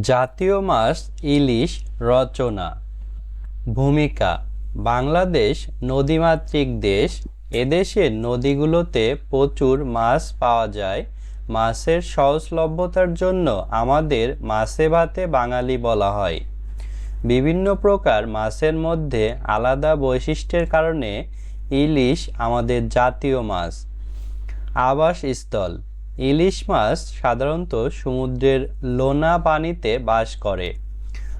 জাতীয় মাছ ইলিশ রচনা। ভূমিকা, বাংলাদেশ নদীমাতৃক দেশ। এদেশের নদীগুলোতে প্রচুর মাছ পাওয়া যায়। মাছের সহজলভ্যতার জন্য আমাদের মাছে ভাতে বাঙালি বলা হয়। বিভিন্ন প্রকার মাছের মধ্যে আলাদা বৈশিষ্ট্যের কারণে ইলিশ আমাদের জাতীয় মাছ। আবাসস্থল ইলিশ মাছ সাধারণত সমুদ্রের লোনা পানিতে বাস করে।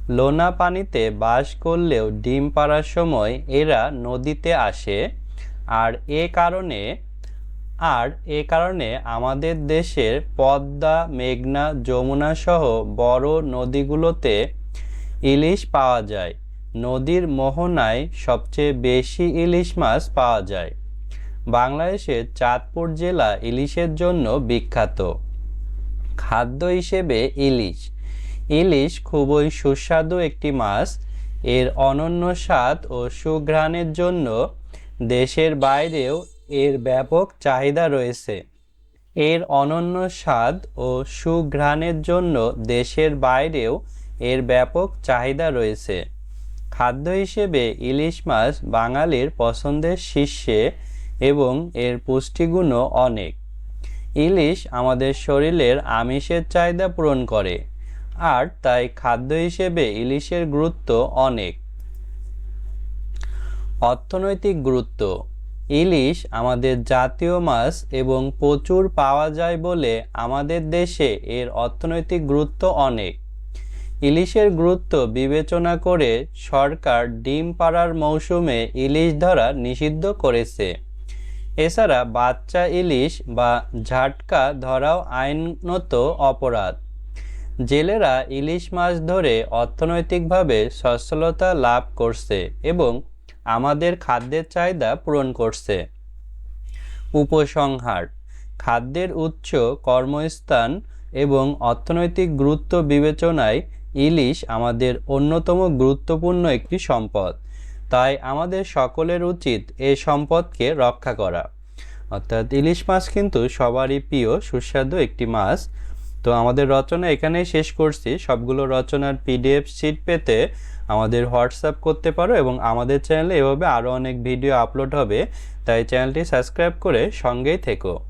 লোনা পানিতে বাস করলেও ডিম পাড়ার সময় এরা নদীতে আসে। আর এ কারণে, আর এ কারণে আমাদের দেশের পদ্মা, মেঘনা, যমুনা সহ বড় নদীগুলোতে ইলিশ পাওয়া যায়। নদীর মোহনায় সবচেয়ে বেশি ইলিশ মাছ পাওয়া যায়। বাংলাদেশের চাঁদপুর জেলা ইলিশের জন্য বিখ্যাত। খাদ্য হিসেবে ইলিশ। ইলিশ খুবই সুস্বাদু একটি মাছ। এর অনন্য স্বাদ ও সুঘ্রাণের জন্য দেশের বাইরেও এর ব্যাপক চাহিদা রয়েছে। এর অনন্য স্বাদ ও সুঘ্রাণের জন্য দেশের বাইরেও এর ব্যাপক চাহিদা রয়েছে। খাদ্য হিসেবে ইলিশ মাছ বাঙালির পছন্দের শীর্ষে এবং এর পুষ্টিগুণও অনেক। ইলিশ আমাদের শরীরের আমিষের চাহিদা পূরণ করে, আর তাই খাদ্য হিসেবে ইলিশের গুরুত্ব অনেক। অর্থনৈতিক গুরুত্ব। ইলিশ আমাদের জাতীয় মাছ এবং প্রচুর পাওয়া যায় বলে আমাদের দেশে এর অর্থনৈতিক গুরুত্ব অনেক। ইলিশের গুরুত্ব বিবেচনা করে সরকার ডিম পাড়ার মৌসুমে ইলিশ ধরা নিষিদ্ধ করেছে। এছাড়া বাচ্চা ইলিশ বা ঝাটকা ধরাও আইনত অপরাধ। জেলেরা ইলিশ মাছ ধরে অর্থনৈতিকভাবে সচ্ছলতা লাভ করছে এবং আমাদের খাদ্যের চাহিদা পূরণ করছে। উপসংহার, খাদ্যের উচ্চ কর্মস্থান এবং অর্থনৈতিক গুরুত্ব বিবেচনায় ইলিশ আমাদের অন্যতম গুরুত্বপূর্ণ একটি সম্পদ। তাই আমাদের সকলের উচিত এই সম্পদকে রক্ষা করা। অর্থাৎ ইলিশ মাছ কিন্তু সবারই প্রিয়, সুস্বাদু একটি মাছ। তো আমাদের রচনা এখানেই শেষ করছি। সবগুলো রচনার পিডিএফ শিট পেতে আমাদের হোয়াটসঅ্যাপ করতে পারো এবং আমাদের চ্যানেলে এভাবে আরও অনেক ভিডিও আপলোড হবে। তাই চ্যানেলটি সাবস্ক্রাইব করে সঙ্গেই থেকো।